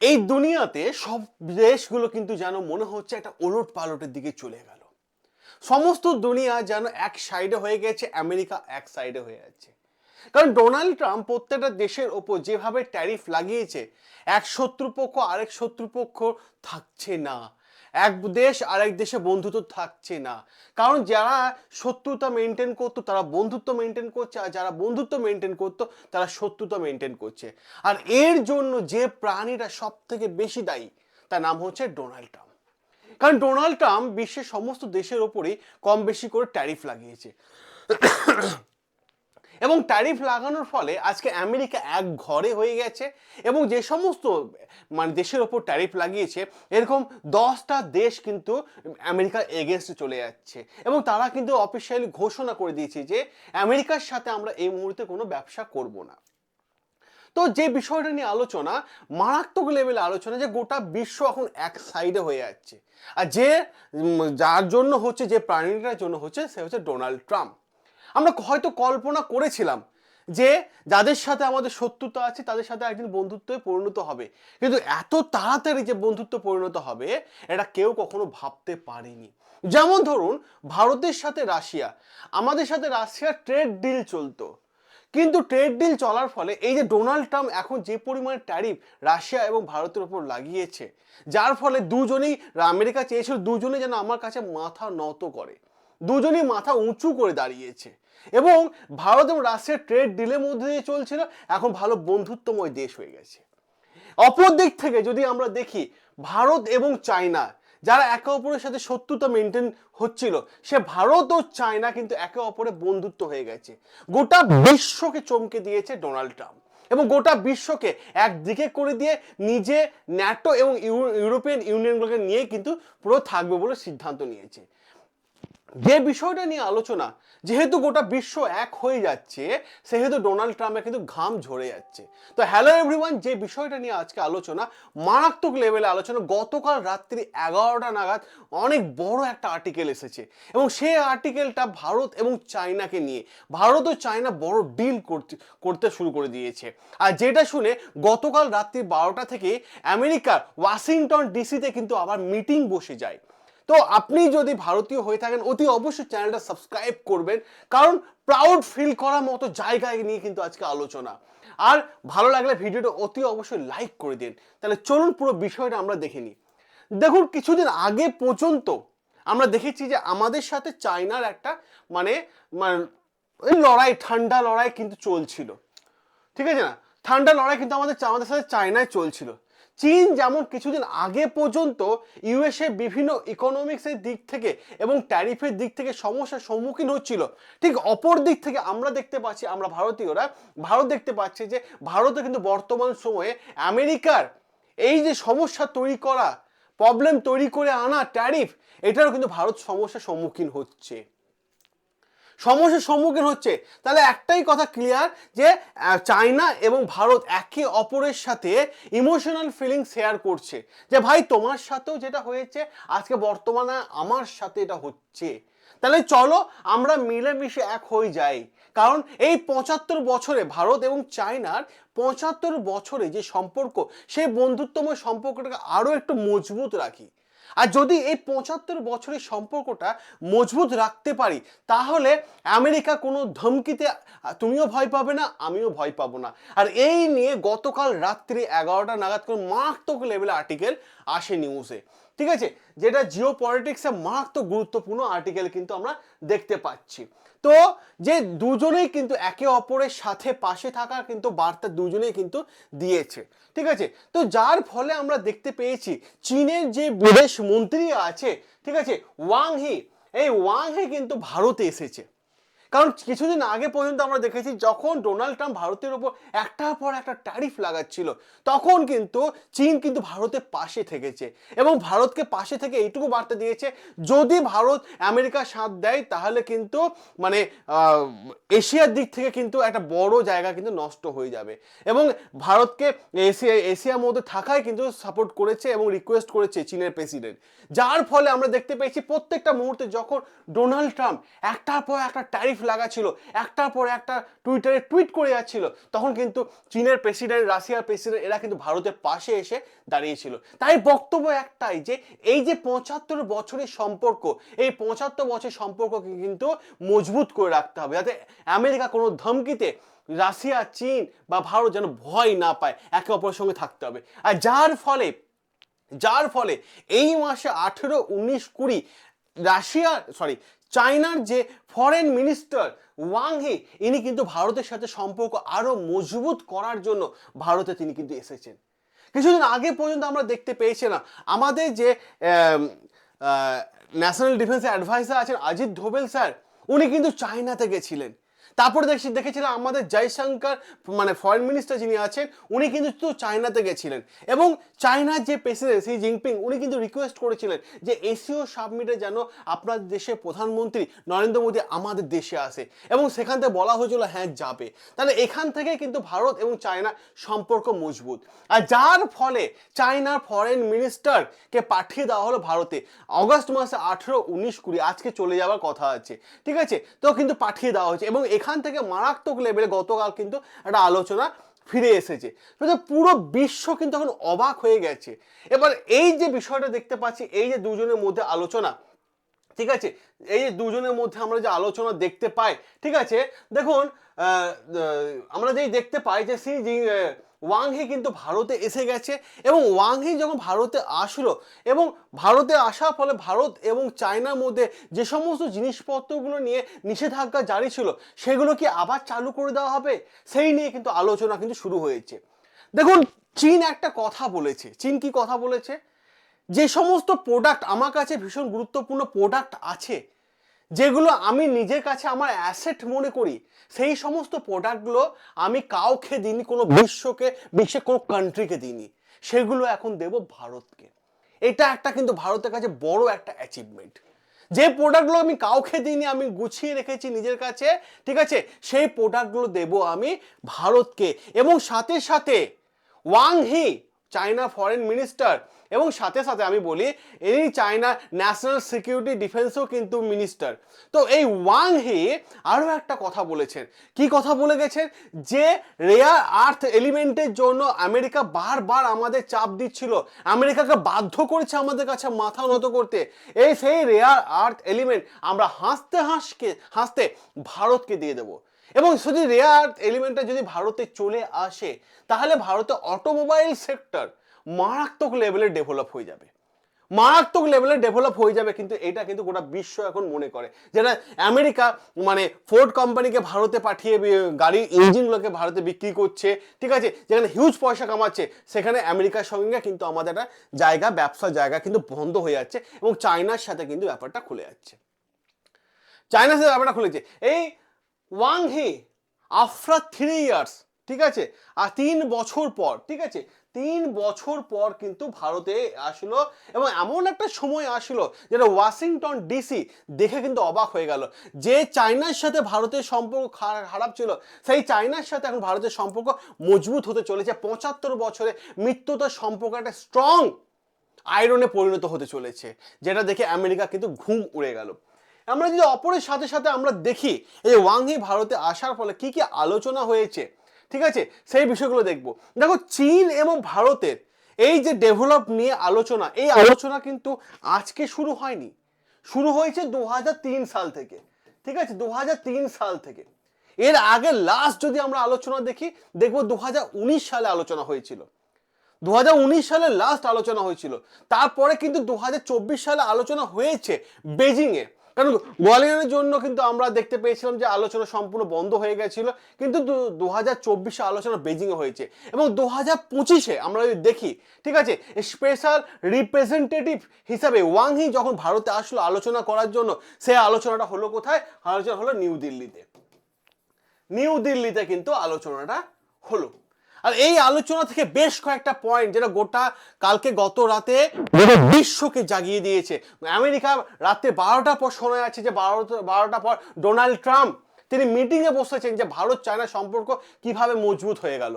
এই দুনিয়াতে সব দেশগুলো কিন্তু যেন মনে হচ্ছে একটা ওলট পালটের দিকে চলে গেল। সমস্ত দুনিয়া যেন এক সাইডে হয়ে গেছে, আমেরিকা এক সাইডে হয়ে যাচ্ছে। কারণ ডোনাল্ড ট্রাম্প প্রত্যেকটা দেশের ওপর যেভাবে ট্যারিফ লাগিয়েছে, এক শত্রুপক্ষ আরেক শত্রুপক্ষ থাকছে না। এক দেশ আরেক দেশে বন্ধুত্ব থাকছে না। কারণ যারা শত্রুতা মেনটেন করতো, তারা বন্ধুত্ব মেনটেন করছে, আর যারা বন্ধুত্ব মেনটেন করতো, তারা শত্রুতা মেনটেন করছে। আর এর জন্য যে প্রাণীরা সব থেকে বেশি দায়ী, তার নাম হচ্ছে ডোনাল্ড ট্রাম্প। কারণ ডোনাল্ড ট্রাম্প বিশ্বের সমস্ত দেশের ওপরেই কম বেশি করে ট্যারিফ লাগিয়েছে। এবং ট্যারিফ লাগানোর ফলে আজকে আমেরিকা এক ঘরে হয়ে গেছে এবং যে সমস্ত মানে দেশের ওপর ট্যারিফ লাগিয়েছে, এরকম দশটা দেশ কিন্তু আমেরিকার এগেনস্টে চলে যাচ্ছে। এবং তারা কিন্তু অফিসিয়ালি ঘোষণা করে দিয়েছে যে আমেরিকার সাথে আমরা এই মুহূর্তে কোনো ব্যবসা করব না। তো যে বিষয়টা নিয়ে আলোচনা, মারাত্মক লেভেলে আলোচনা যে গোটা বিশ্ব এখন এক সাইডে হয়ে যাচ্ছে। আর যে, যার জন্য হচ্ছে, যে প্রাণীটার জন্য হচ্ছে, সে হচ্ছে ডোনাল্ড ট্রাম্প আমরা হয়তো কল্পনা করেছিলাম যে যাদের সাথে আমাদের শত্রুতা আছে, তাদের সাথে একদিন বন্ধুত্বে পরিণত হবে। কিন্তু এত তাড়াতাড়ি যে বন্ধুত্ব পরিণত হবে, এটা কেউ কখনো ভাবতে পারেনি। যেমন ধরুন, ভারতের সাথে রাশিয়া। আমাদের সাথে রাশিয়ার ট্রেড ডিল চলতো। কিন্তু ট্রেড ডিল চলার ফলে এই যে ডোনাল্ড ট্রাম্প এখন যে পরিমাণে ট্যারিফ রাশিয়া এবং ভারতের উপর লাগিয়েছে, যার ফলে দুজনেই, আমেরিকা চেয়েছিল দুজনে যেন আমার কাছে মাথা নত করে। দুজনেই মাথা উঁচু করে দাঁড়িয়েছে। এবং ভারত এবং রাশিয়ার ট্রেড ডিলের মধ্যে দিয়ে চলছিল এখন ভালো বন্ধুত্বময় দেশ হয়ে গেছে। অপর দিক থেকে যদি আমরা দেখি, ভারত এবং চায়না, যারা একে অপরের সাথে শত্রুতা মেনটেন হচ্ছিল, সে ভারত ও চায়না কিন্তু একে অপরের বন্ধুত্ব হয়ে গেছে। গোটা বিশ্বকে চমকে দিয়েছে ডোনাল্ড ট্রাম্প এবং গোটা বিশ্বকে একদিকে করে দিয়ে নিজে ন্যাটো এবং ইউ- ইউরোপিয়ান ইউনিয়নগুলোকে নিয়ে কিন্তু পুরো থাকবে বলে সিদ্ধান্ত নিয়েছে। যে বিষয়টা নিয়ে আলোচনা, যেহেতু গোটা বিশ্ব এক হয়ে যাচ্ছে, সেহেতু ডোনাল্ড ট্রাম্পের কিন্তু ঘাম ঝরে যাচ্ছে। তো হ্যালো এভরিওয়ান যে বিষয়টা নিয়ে আজকে আলোচনা, মারাত্মক লেভেলে আলোচনা, গতকাল রাত্রি এগারোটা নাগাদ অনেক বড় একটা আর্টিকেল এসেছে। এবং সেই আর্টিকেলটা ভারত এবং চায়নাকে নিয়ে, ভারত ও চায়না বড় ডিল করতে করতে শুরু করে দিয়েছে। আর যেটা শুনে গতকাল রাত্রি বারোটা থেকে আমেরিকার ওয়াশিংটন ডিসিতে কিন্তু আবার মিটিং বসে যায়। তো আপনি যদি ভারতীয় হয়ে থাকেন, অতি অবশ্যই চ্যানেলটা সাবস্ক্রাইব করবেন। কারণ প্রাউড ফিল করার মতো জায়গায় নিয়ে কিন্তু আজকে আলোচনা। আর ভালো লাগলে ভিডিওটা অতি অবশ্যই লাইক করে দিন। তাহলে চলুন পুরো বিষয়টা আমরা দেখে নিই। দেখুন, কিছুদিন আগে পর্যন্ত আমরা দেখেছি যে আমাদের সাথে চায়নার একটা মানে মানে লড়াই, ঠান্ডা লড়াই কিন্তু চলছিল। ঠিক আছে না? ঠান্ডা লড়াই কিন্তু আমাদের আমাদের সাথে চায়নায় চলছিল। চীন যেমন কিছুদিন আগে পর্যন্ত ইউএসএ বিভিন্ন ইকোনমিক্সের দিক থেকে এবং ট্যারিফের দিক থেকে সমস্যার সম্মুখীন হচ্ছিল। ঠিক অপর দিক থেকে আমরা দেখতে পাচ্ছি, আমরা ভারতীয়রা, ভারত দেখতে পাচ্ছি যে ভারতে কিন্তু বর্তমান সময়ে আমেরিকার এই যে সমস্যা তৈরি করা প্রবলেম তৈরি করে আনা ট্যারিফ এটারও কিন্তু ভারত সমস্যার সম্মুখীন হচ্ছে। সমস্যার সম্মুখীন হচ্ছে। তাহলে একটাই কথা ক্লিয়ার যে চায়না এবং ভারত একে অপরের সাথে ইমোশনাল ফিলিং শেয়ার করছে। যে ভাই, তোমার সাথেও যেটা হয়েছে, আজকে বর্তমানে আমার সাথে এটা হচ্ছে। তাহলে চলো, আমরা মিলেমিশে এক হয়ে যাই। কারণ এই পঁচাত্তর বছরে ভারত এবং চায়নার পঁচাত্তর বছরে যে সম্পর্ক, সেই বন্ধুত্বময় সম্পর্কটাকে আরও একটু মজবুত রাখি। আর যদি এই পঁচাত্তর বছরের সম্পর্কটা মজবুত রাখতে পারি, তাহলে আমেরিকা কোনো ধমকিতে, তুমিও ভয় পাবে না, আমিও ভয় পাবো না। আর এই নিয়ে গতকাল রাত্রি এগারোটা নাগাদ কোনো মারাত্মক লেভেলে আর্টিকেল আসে নিউজে ঠিক আছে? যেটা জিও পলিটিক্সে মারাত্মক গুরুত্বপূর্ণ আর্টিকেল কিন্তু আমরা দেখতে পাচ্ছি। তো যে দুজনেই কিন্তু একে অপরের সাথে পাশে থাকার কিন্তু বার্তা দুজনেই কিন্তু দিয়েছে। ঠিক আছে? তো যার ফলে আমরা দেখতে পেয়েছি চীনের যে বিদেশ মন্ত্রী আছে, ঠিক আছে? Wang Yi. এই ওয়াং হি কিন্তু ভারতে এসেছে। কারণ কিছুদিন আগে পর্যন্ত আমরা দেখেছি যখন ডোনাল্ড ট্রাম্প ভারতের উপর একটার পর একটা ট্যারিফ লাগাচ্ছিল, তখন কিন্তু চীন কিন্তু ভারতের পাশে থেকেছে এবং ভারতকে পাশে থেকে এইটুকু বার্তা দিয়েছে, যদি ভারত আমেরিকার সাথ দেয় তাহলে কিন্তু মানে এশিয়ার দিক থেকে কিন্তু একটা বড় জায়গা কিন্তু নষ্ট হয়ে যাবে এবং ভারতকে এশিয়া, এশিয়ার মধ্যে থাকায় কিন্তু সাপোর্ট করেছে এবং রিকোয়েস্ট করেছে চীনের প্রেসিডেন্ট যার ফলে আমরা দেখতে পেয়েছি প্রত্যেকটা মুহূর্তে যখন ডোনাল্ড ট্রাম্প একটার পর একটা ট্যারিফ লাগা ছিল একটার পর একটা টুইটারে টুইট করে যাচ্ছিল। তখন কিন্তু চীনের প্রেসিডেন্ট রাশিয়ার প্রেসিডেন্ট এরা কিন্তু ভারতের পাশে এসে দাঁড়িয়েছিল। তাই বক্তব্য একটাই যে, এই যে পঁচাত্তর বছরের সম্পর্ক, এই পঁচাত্তর বছরের সম্পর্ককে কিন্তু মজবুত করে রাখতে হবে। যাতে আমেরিকা কোনো ধমকিতে রাশিয়া, চীন বা ভারত যেন ভয় না পায়, একে অপরের সঙ্গে থাকতে হবে। আর যার ফলে যার ফলে এই মাসে আঠেরো, উনিশ, কুড়ি, রাশিয়া সরি চায়নার যে ফরেন মিনিস্টার ওয়াং হি ইনি কিন্তু ভারতের সাথে সম্পর্ক আরও মজবুত করার জন্য ভারতে তিনি কিন্তু এসেছেন। কিছুদিন আগে পর্যন্ত আমরা দেখতে পেয়েছি না আমাদের যে ন্যাশনাল ডিফেন্স অ্যাডভাইসার আছেন, অজিত ধোবেল স্যার, উনি কিন্তু চায়নাতে গেছিলেন। তারপরে দেখছি, দেখেছিলাম আমাদের জয়শঙ্কর মানে ফরেন মিনিস্টার যিনি আছেন, উনি কিন্তু তো চায়নাতে গেছিলেন। এবং চায়নার যে প্রেসিডেন্ট সি জিনপিং উনি কিন্তু রিকোয়েস্ট করেছিলেন যে এশীয় সাবমিটে যেন আপনার দেশের প্রধানমন্ত্রী নরেন্দ্র মোদী আমাদের দেশে আসে। এবং সেখান থেকে বলা হয়েছিল হ্যাঁ যাবে। তাহলে এখান থেকে কিন্তু ভারত এবং চায়না সম্পর্ক মজবুত। আর যার ফলে চায়নার ফরেন মিনিস্টারকে পাঠিয়ে দেওয়া হলো ভারতে অগস্ট মাসে আঠেরো, উনিশ, কুড়ি, আজকে চলে যাওয়ার কথা আছে। ঠিক আছে? তো কিন্তু পাঠিয়ে দেওয়া হয়েছে। এবং এখান থেকে মারাত্মক লেভেলে গতকাল কিন্তু একটা আলোচনা ফিরে এসেছে। পুরো বিশ্ব কিন্তু এখন অবাক হয়ে গেছে। এবার এই যে বিষয়টা দেখতে পাচ্ছি, এই যে দুজনের মধ্যে আলোচনা, ঠিক আছে? এই যে দুজনের মধ্যে আমরা যে আলোচনা দেখতে পাই, ঠিক আছে? দেখুন আমরা যেই দেখতে পাই যে সি ওয়াংহি কিন্তু ভারতে এসে গেছে এবং ওয়াংহি যখন ভারতে আসলো এবং ভারতে আসার ফলে ভারত এবং চায়নার মধ্যে যে সমস্ত জিনিসপত্রগুলো নিয়ে নিষেধাজ্ঞা জারি ছিল, সেগুলো কি আবার চালু করে দেওয়া হবে? সেই নিয়ে কিন্তু আলোচনা কিন্তু শুরু হয়েছে। দেখুন, চীন একটা কথা বলেছে। চীন কি কথা বলেছে? যে সমস্ত প্রোডাক্ট আমার কাছে ভীষণ গুরুত্বপূর্ণ প্রোডাক্ট আছে যেগুলো আমি নিজের কাছে আমার অ্যাসেট মনে করি, সেই সমস্ত প্রোডাক্টগুলো আমি কাউকে দিইনি, কোনো বিশ্বকে বিশ্বের কোনো কান্ট্রিকে দিইনি। সেগুলো এখন দেব ভারতকে। এটা একটা কিন্তু ভারতের কাছে বড় একটা অ্যাচিভমেন্ট যে প্রোডাক্টগুলো আমি কাউকে দিইনি, আমি গুছিয়ে রেখেছি নিজের কাছে, ঠিক আছে? সেই প্রোডাক্টগুলো দেব আমি ভারতকে। এবং সাথে সাথে Wang Yi China foreign minister এবং সাথে সাথে আমি বলি, এই চায়না ন্যাশনাল সিকিউরিটি ডিফেন্সও কিন্তু মিনিস্টার তো এই ওয়াং হি আরও একটা কথা বলেছেন। কি কথা বলে গেছেন? যে রেয়ার আর্থ এলিমেন্টের জন্য আমেরিকা বারবার আমাদের চাপ দিচ্ছিল। আমেরিকাকে বাধ্য করেছে আমাদের কাছে মাথা নত করতে। এই সেই রেয়ার আর্থ এলিমেন্ট আমরা হাসতে হাসকে, হাসতে ভারতকে দিয়ে দেবো। এবং শুধু রেয়ার আর্থ এলিমেন্টটা যদি ভারতে চলে আসে, তাহলে ভারতে অটোমোবাইল সেক্টর মারাত্মক লেভেলে ডেভেলপ হয়ে যাবে। মারাত্মক লেভেলে ডেভেলপ হয়ে যাবে কিন্তু এটা কিন্তু গোটা বিশ্ব এখন মনে করে। যেটা আমেরিকা মানে ফোর্ড কোম্পানিকে ভারতে পাঠিয়ে গাড়ির ইঞ্জিনগুলোকে ভারতে বিক্রি করছে, ঠিক আছে? যেখানে হিউজ পয়সা কামাচ্ছে, সেখানে আমেরিকার সঙ্গে কিন্তু আমাদের একটা জায়গা ব্যবসার জায়গা কিন্তু বন্ধ হয়ে যাচ্ছে এবং চায়নার সাথে কিন্তু ব্যাপারটা খুলে যাচ্ছে। চায়নার সাথে ব্যাপারটা খুলেছে এই Wang Yi after three years ঠিক আছে? আর তিন বছর পর, ঠিক আছে? তিন বছর পর কিন্তু ভারতে আসলো এবং এমন একটা সময় আসলো যেটা ওয়াশিংটন ডিসি দেখে কিন্তু অবাক হয়ে গেল। যে চায়নার সাথে ভারতের সম্পর্ক খারাপ ছিল, সেই চায়নার সাথে এখন ভারতের সম্পর্ক মজবুত হতে চলেছে। পঁচাত্তর বছরে মৃত্যুতার সম্পর্ক একটা স্ট্রং আয়রনে পরিণত হতে চলেছে, যেটা দেখে আমেরিকা কিন্তু ঘুম উড়ে গেল। আমরা যদি অপরের সাথে সাথে আমরা দেখি, এই ওয়াংহি ভারতে আসার ফলে কি কি আলোচনা হয়েছে ঠিক আছে? সেই বিষয়গুলো দেখব। দেখো, চীন এবং ভারতের এই যে ডেভেলপ নিয়ে আলোচনা, এই আলোচনা কিন্তু আজকে শুরু হয়নি। শুরু হয়েছে দু হাজার তিন সাল থেকে। ঠিক আছে? দু হাজার তিন সাল থেকে। এর আগে লাস্ট যদি আমরা আলোচনা দেখি, দেখব দু সালে আলোচনা হয়েছিল। দু হাজার উনিশ সালে লাস্ট আলোচনা হয়েছিল। তারপরে কিন্তু দু হাজার চব্বিশ সালে আলোচনা হয়েছে বেজিংয়ে কারণ গোয়ালিয়রের জন্য কিন্তু আমরা দেখতে পেয়েছিলাম যে আলোচনা সম্পূর্ণ বন্ধ হয়ে গেছিল, কিন্তু দু হাজার চব্বিশে আলোচনা বেজিংয়ে হয়েছে এবং দু হাজার পঁচিশে আমরা যদি দেখি, ঠিক আছে স্পেশাল রিপ্রেজেন্টেটিভ হিসাবে ওয়াংহি যখন ভারতে আসলো আলোচনা করার জন্য, সে আলোচনাটা হলো কোথায়? আলোচনা হলো নিউ দিল্লিতে। নিউ দিল্লিতে কিন্তু আলোচনাটা হলো। আর এই আলোচনা থেকে বেশ কয়েকটা পয়েন্ট যেটা গোটা কালকে গত রাতে গোটা বিশ্বকে জাগিয়ে দিয়েছে। আমেরিকা রাতে বারোটা পর শোনা যাচ্ছে যে বারোটা বারোটার পর ডোনাল্ড ট্রাম্প তিনি মিটিংয়ে বসেছেন যে ভারত চায়না সম্পর্ক কীভাবে মজবুত হয়ে গেল।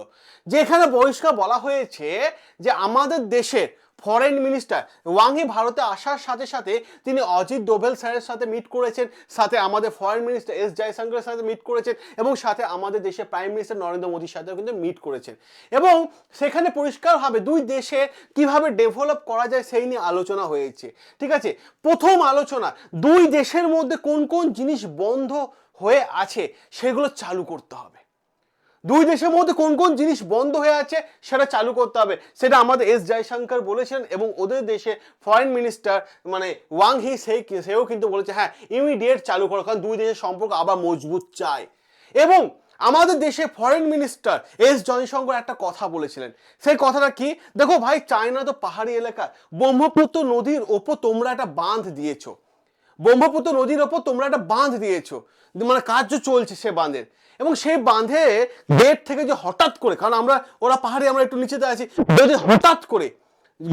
যেখানে বহিষ্কার বলা হয়েছে যে আমাদের দেশের ফরেন মিনিস্টার ওয়াংহি ভারতে আসার সাথে সাথে তিনি অজিত ডোভেল স্যারের সাথে মিট করেছেন, সাথে আমাদের ফরেন মিনিস্টার এস জয়শঙ্করের সাথে মিট করেছেন এবং সাথে আমাদের দেশের প্রাইম মিনিস্টার নরেন্দ্র মোদীর সাথেও কিন্তু মিট করেছেন। এবং সেখানে পরিষ্কারভাবে দুই দেশে কীভাবে ডেভেলপ করা যায় সেই নিয়ে আলোচনা হয়েছে। ঠিক আছে? প্রথম আলোচনা, দুই দেশের মধ্যে কোন কোন জিনিস বন্ধ হয়ে আছে সেগুলো চালু করতে হবে। দুই দেশের মধ্যে কোন কোন জিনিস বন্ধ হয়ে আছে সেটা চালু করতে হবে। সেটা আমাদের এস জয়শঙ্কর বলেছেন এবং ওদের দেশে ফরেন মিনিস্টার মানে ওয়াং হি সেই সেও কিন্তু বলেছে হ্যাঁ ইমিডিয়েট চালু করো, কারণ দুই দেশের সম্পর্ক আবার মজবুত চায় এবং আমাদের দেশে ফরেন মিনিস্টার এস জয়শঙ্কর একটা কথা বলেছিলেন। সেই কথাটা কি? দেখো ভাই, চায়না তো পাহাড়ি এলাকা, ব্রহ্মপুত্র নদীর ওপর তোমরা একটা বাঁধ দিয়েছ। ব্রহ্মপুত্র নদীর ওপর তোমরা একটা বাঁধ দিয়েছ। মানে কাজ চলছে সে বাঁধের। এবং সেই বাঁধে গেট থেকে যে হঠাৎ করে, কারণ আমরা, ওরা পাহাড়ে আমরা একটু নিচেতে আছি, যদি হঠাৎ করে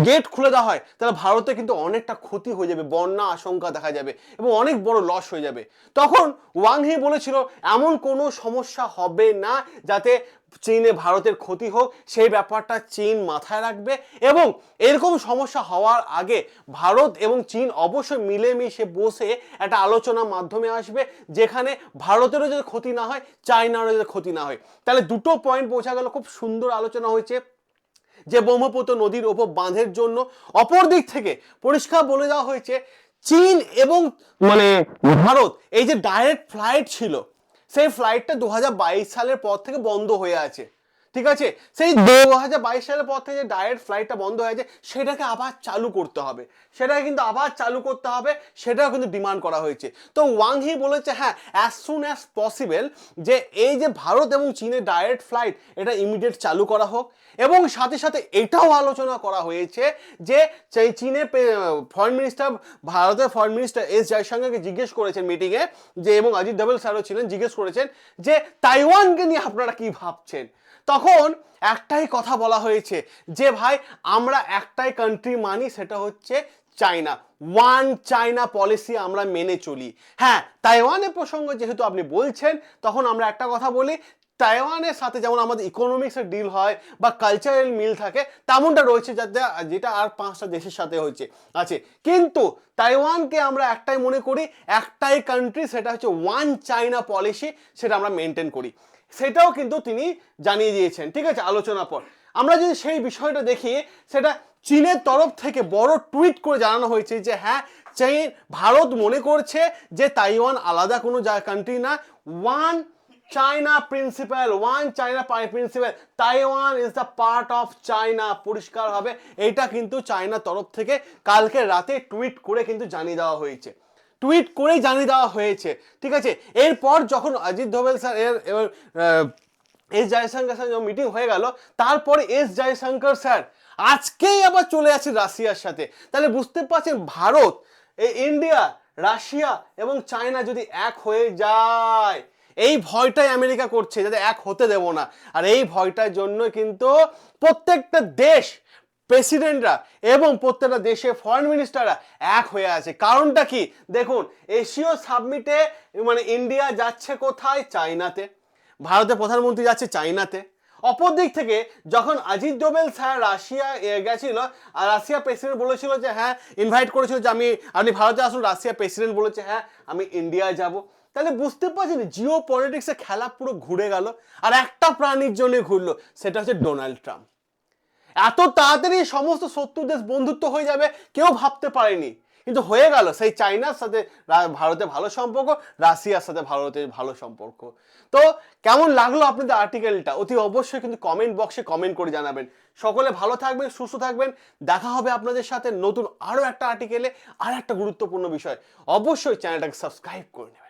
গেট খুলে দেওয়া হয়, তাহলে ভারতে কিন্তু অনেকটা ক্ষতি হয়ে যাবে, বন্যা আশঙ্কা দেখা যাবে, এবং অনেক বড় লস হয়ে যাবে। তখন ওয়াংহি বলেছিল, এমন কোনো সমস্যা হবে না, যাতে চীনে ভারতের ক্ষতি হোক, সেই ব্যাপারটা চীন মাথায় রাখবে এবং এরকম সমস্যা হওয়ার আগে ভারত এবং চীন অবশ্যই মিলেমিশে বসে একটা আলোচনার মাধ্যমে আসবে, যেখানে ভারতেরও যদি ক্ষতি না হয়, চায়নারও যদি ক্ষতি না হয়। তাহলে দুটো পয়েন্ট বোঝা গেল, খুব সুন্দর আলোচনা হয়েছে যে ব্রহ্মপুত্র নদীর ওপর বাঁধের জন্য। অপর দিক থেকে পরিষ্কার বলে দেওয়া হয়েছে, চীন এবং মানে ভারত, এই যে ডাইরেক্ট ফ্লাইট ছিল সেই ফ্লাইটটা দু হাজার বাইশ সালের পর থেকে বন্ধ হয়ে আছে ঠিক আছে? সেই দু হাজার বাইশ সালের পর থেকে যে ডাইরেক্ট ফ্লাইটটা বন্ধ হয়ে আছে সেটাকে আবার চালু করতে হবে। সেটাকে কিন্তু আবার চালু করতে হবে সেটাও কিন্তু ডিমান্ড করা হয়েছে। তো ওয়াংহি বলেছে হ্যাঁ অ্যাজ সুন অ্যাজ পসিবল যে এই যে ভারত এবং চীনের ডাইরেক্ট ফ্লাইট এটা ইমিডিয়েট চালু করা হোক। এবং সাথে সাথে এটাও আলোচনা করা হয়েছে যে চীনের ফরেন মিনিস্টার ভারতের ফরেন মিনিস্টার এস জয়শঙ্করকে জিজ্ঞেস করেছেন মিটিংয়ে যে এবং অজিত ডোভাল স্যারও ছিলেন, জিজ্ঞেস করেছেন যে তাইওয়ানকে নিয়ে আপনারা কি ভাবছেন? তখন একটাই কথা বলা হয়েছে যে ভাই, আমরা একটাই কান্ট্রি মানি, সেটা হচ্ছে চায়না। ওয়ান চায়না পলিসি আমরা মেনে চলি। হ্যাঁ তাইওয়ানের প্রসঙ্গ যেহেতু আপনি বলছেন, তখন আমরা একটা কথা বলি তাইওয়ানের সাথে যেমন আমাদের ইকোনমিক্সের ডিল হয় বা কালচারাল মিল থাকে, তেমনটা রয়েছে যাতে, যেটা আর পাঁচটা দেশের সাথে হয়েছে, আছে। কিন্তু তাইওয়ানকে আমরা একটাই মনে করি, একটাই কান্ট্রি সেটা হচ্ছে ওয়ান চায়না পলিসি সেটা আমরা মেনটেন করি। সেটাও কিন্তু তিনি জানিয়ে দিয়েছেন, ঠিক আছে আলোচনা পর। আমরা যদি সেই বিষয়টা দেখি, সেটা চীনের তরফ থেকে বড় টুইট করে জানানো হয়েছে যে হ্যাঁ চীন, ভারত মনে করছে যে তাইওয়ান আলাদা কোনো কান্ট্রি না one China principle one China principle Taiwan is the part of China পরিষ্কার হবে এটা কিন্তু চায়নার তরফ থেকে কালকে রাতে টুইট করে কিন্তু জানিয়ে দেওয়া হয়েছে টুইট করেই জানিয়ে দেওয়া হয়েছে ঠিক আছে এরপর যখন অজিত ধোবেল স্যার এর এবার এস জয়শঙ্কর স্যার যখন মিটিং হয়ে গেল তারপরে এস জয়শঙ্কর স্যার আজকেই আবার চলে আসে রাশিয়ার সাথে। তাহলে বুঝতে পারছেন ভারত এই ইন্ডিয়া রাশিয়া এবং চায়না যদি এক হয়ে যায় এই ভয়টাই আমেরিকা করছে যাতে এক হতে দেব না। আর এই ভয়টার জন্য কিন্তু প্রত্যেকটা দেশ প্রেসিডেন্টরা এবং প্রত্যেকটা দেশে ফরেন মিনিস্টাররা এক হয়ে আছে। কারণটা কি? দেখুন, এশীয় সাবমিটে মানে ইন্ডিয়া যাচ্ছে কোথায়? চায়নাতে। ভারতের প্রধানমন্ত্রী যাচ্ছে চায়নাতে। অপর দিক থেকে যখন অজিত ডোবেল স্যার রাশিয়া গেছিল, আর রাশিয়া প্রেসিডেন্ট বলেছিল যে হ্যাঁ ইনভাইট করেছিল যে আমি, আপনি ভারতে আসুন। রাশিয়া প্রেসিডেন্ট বলেছে হ্যাঁ আমি ইন্ডিয়ায় যাব। তাহলে বুঝতে পারছেন জিও পলিটিক্সে খেলা পুরো ঘুরে গেল আর একটা প্রাণীর জন্য ঘুরলো, সেটা হচ্ছে ডোনাল্ড ট্রাম্প। এত তাড়াতাড়ি সমস্ত শত্রু দেশ বন্ধুত্ব হয়ে যাবে, কেউ ভাবতে পারেনি। কিন্তু হয়ে গেল, সেই চাইনার সাথে ভারতের ভালো সম্পর্ক, রাশিয়ার সাথে ভারতের ভালো সম্পর্ক। তো কেমন লাগল আপনাদের আর্টিকেলটা অতি অবশ্যই কিন্তু কমেন্ট বক্সে কমেন্ট করে জানাবেন। সকলে ভালো থাকবেন, সুস্থ থাকবেন। দেখা হবে আপনাদের সাথে নতুন আরও একটা আর্টিকেলে আর একটা গুরুত্বপূর্ণ বিষয়। অবশ্যই চ্যানেলটাকে সাবস্ক্রাইব করে নেবেন।